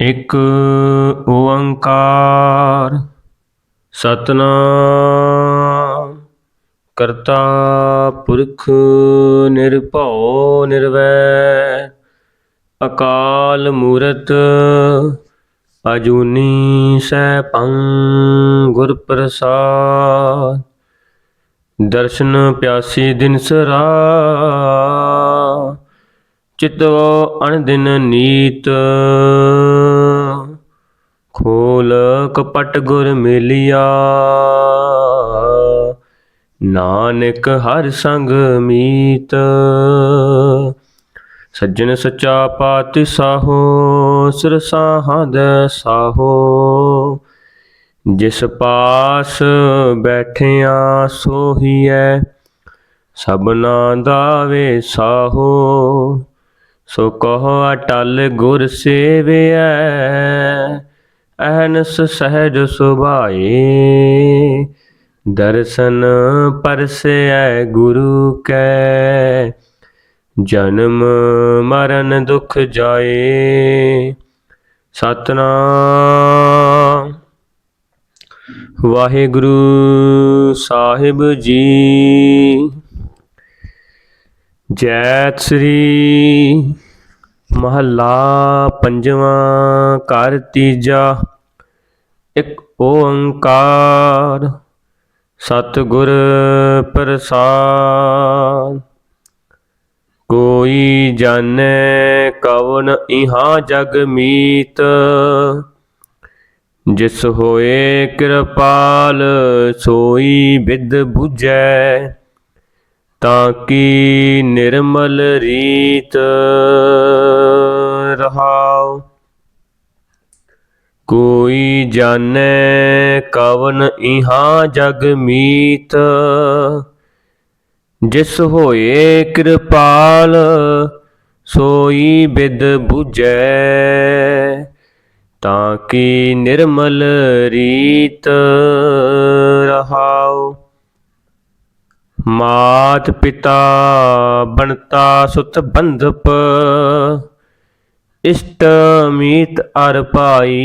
ਇੱਕ ਓੰਕਾਰ ਸਤਨਾਮ, ਕਰਤਾ ਪੁਰਖ ਨਿਰਭਉ ਨਿਰਵੈਰ, ਅਕਾਲ ਮੂਰਤ ਅਜੂਨੀ ਸੈਭੰ ਗੁਰ ਪ੍ਰਸਾਦ ਦਰਸ਼ਨ ਪਿਆਸੀ ਦਿਨ ਸਰਾ ਚਿਤਵ ਅਣਦਿਨ ਨੀਤ। ਖੋਲ ਕਪਟ ਗੁਰ ਮਿਲਿਆ। ਨਾਨਕ ਹਰ ਸੰਗ ਮੀਤ। ਸੱਜਣ ਸੱਚਾ ਪਾਤਿ ਸਾਹੋ, ਸਿਰ ਦੇ ਸਾਹੋ। ਜਿਸ ਪਾਸ ਬੈਠਿਆ ਸੋਹੀਐ, ਸਭਨਾ ਦਾ ਵੇ ਸਾਹੋ। ਸੋ ਕਹੋ ਅਟਲ ਗੁਰ ਸੇਵਿਐ, ਅਹਨਸ ਸਹਿਜ ਸੁਭਾਏ ਦਰਸ਼ਨ ਪਰਸੈ ਗੁਰੂ ਕੈ, ਜਨਮ ਮਰਨ ਦੁਖ ਜਾਏ। ਸਤਨਾਮ। ਵਾਹਿਗੁਰੂ ਸਾਹਿਬ ਜੀ। ਜੈਤ ਸ੍ਰੀ ਮਹੱਲਾ ਪੰਜਵਾਂ ਘਰ ਤੀਜਾ, ਇੱਕ ਓੰਕਾਰ, ਸਤਿਗੁਰ ਪ੍ਰਸਾਦ। ਕੋਈ ਜਾਣੈ ਕਵਨ ਇਹਾਂ ਜਗ ਮੀਤ, ਜਿਸ ਹੋਏ ਕਿਰਪਾਲ ਸੋਈ ਵਿਦ 부ਜੈ ਤਾਂ ਕੀ ਨਿਰਮਲ ਰੀਤ ਰਹਾਉ ਕੋਈ ਜਾਣੈ ਕਵਨ ਇਹਾਂ ਜਗ ਮੀਤ। ਜਿਸ ਹੋਏ ਕਿਰਪਾਲ, ਸੋਈ ਬਿਦ 부ਜੈ ਤਾਂ ਕੀ ਨਿਰਮਲ ਰੀਤ ਰਹਾਉ? ਮਾਤ ਪਿਤਾ ਬਣਤਾ ਸੁਤ ਬੰਧਪ। ਇਸ਼ਟ ਅਰ ਭਾਈ।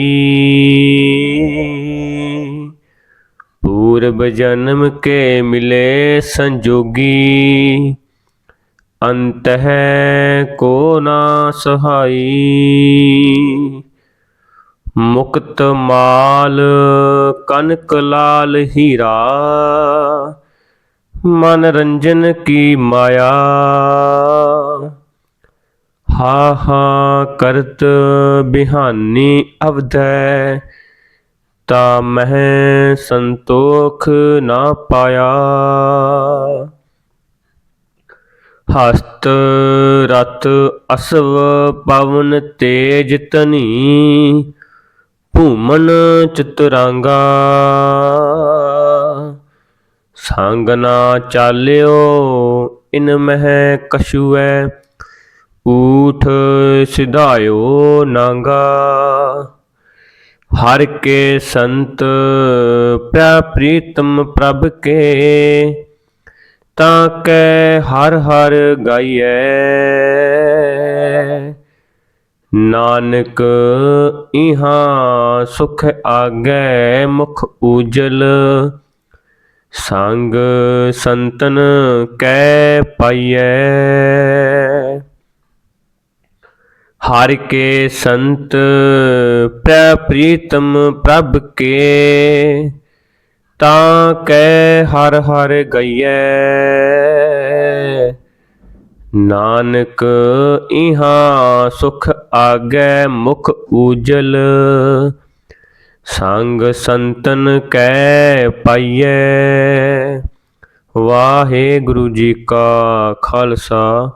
ਪੂਰਬ ਜਨਮ ਕੇ ਮਿਲੇ ਸੰਜੋਗੀ, ਅੰਤ ਹੈ ਕੋ ਨਾ ਸਹਾਈ। ਮੁਕਤ ਮਾਲ ਕਨਕ ਲਾਲ ਹੀਰਾ, ਮਨਰੰਜਨ ਕੀ ਮਾਇਆ। ਹਾ ਹਾ, ਕਰਤ ਬਿਹਾਨੀ ਅਵਧੈ। ਤਾ ਮਹਿ ਸੰਤੋਖ ਨਾ ਪਾਇਆ। ਹਸਤ ਰਤ ਅਸਵ ਪਵਨ ਤੇਜ ਤਨੀ ਭੂਮਨ ਚਤੁਰਾਂਗਾ। ਸੰਗ ਨਾ ਚਾਲਿਓ, ਇਨ ਮਹਿ ਕਛੂਐ। ਊਠ ਸਿਧਾਇਓ ਨਾਂਗਾ। ਹਰ ਕੇ ਸੰਤ ਪਿਆ ਪ੍ਰੀਤਮ ਪ੍ਰਭ ਕੇ। ਤਾਂ ਕੈ ਹਰ ਹਰ ਗਾਈਐ। ਨਾਨਕ ਇਹਾਂ ਸੁਖ ਆਗੈ ਮੁਖ ਉਜਲ ਸੰਗ ਸੰਤਨ ਕੈ ਪਾਈਐ। ਹਰ ਕੇ ਸੰਤ ਪ੍ਰੈ ਪ੍ਰੀਤਮ ਪ੍ਰਭ ਕੇ। ਤਾਂ ਕੈ ਹਰ ਹਰ ਗਈਐ। ਨਾਨਕ ਇਹਾਂ ਸੁਖ ਆਗੈ ਮੁਖ ਉਜਲ ਸੰਗ ਸੰਤਨ ਕੈ ਪਾਈਐ। ਵਾਹਿਗੁਰੂ ਜੀ ਕਾ ਖਾਲਸਾ।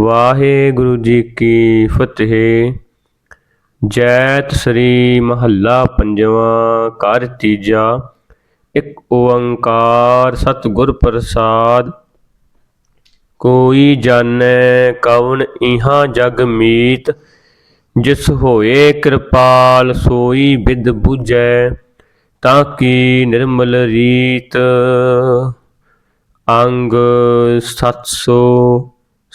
ਵਾਹਿਗੁਰੂ ਜੀ ਕੀ ਫਤਿਹ। ਜੈਤ ਸ੍ਰੀ ਮਹੱਲਾ ਪੰਜਵਾਂ, ਘਰ ਤੀਜਾ, ਇੱਕ ਓੰਕਾਰ ਸਤਿਗੁਰ ਪ੍ਰਸਾਦ। ਕੋਈ ਜਾਣੈ ਕਵਣ ਇਹਾਂ ਜਗ ਮੀਤ, ਜਿਸ ਹੋਏ ਕਿਰਪਾਲ ਸੋਈ ਬਿਦ 부ਜੈ ਤਾਂ ਕੀ ਨਿਰਮਲ ਰੀਤ? ਅੰਗ 700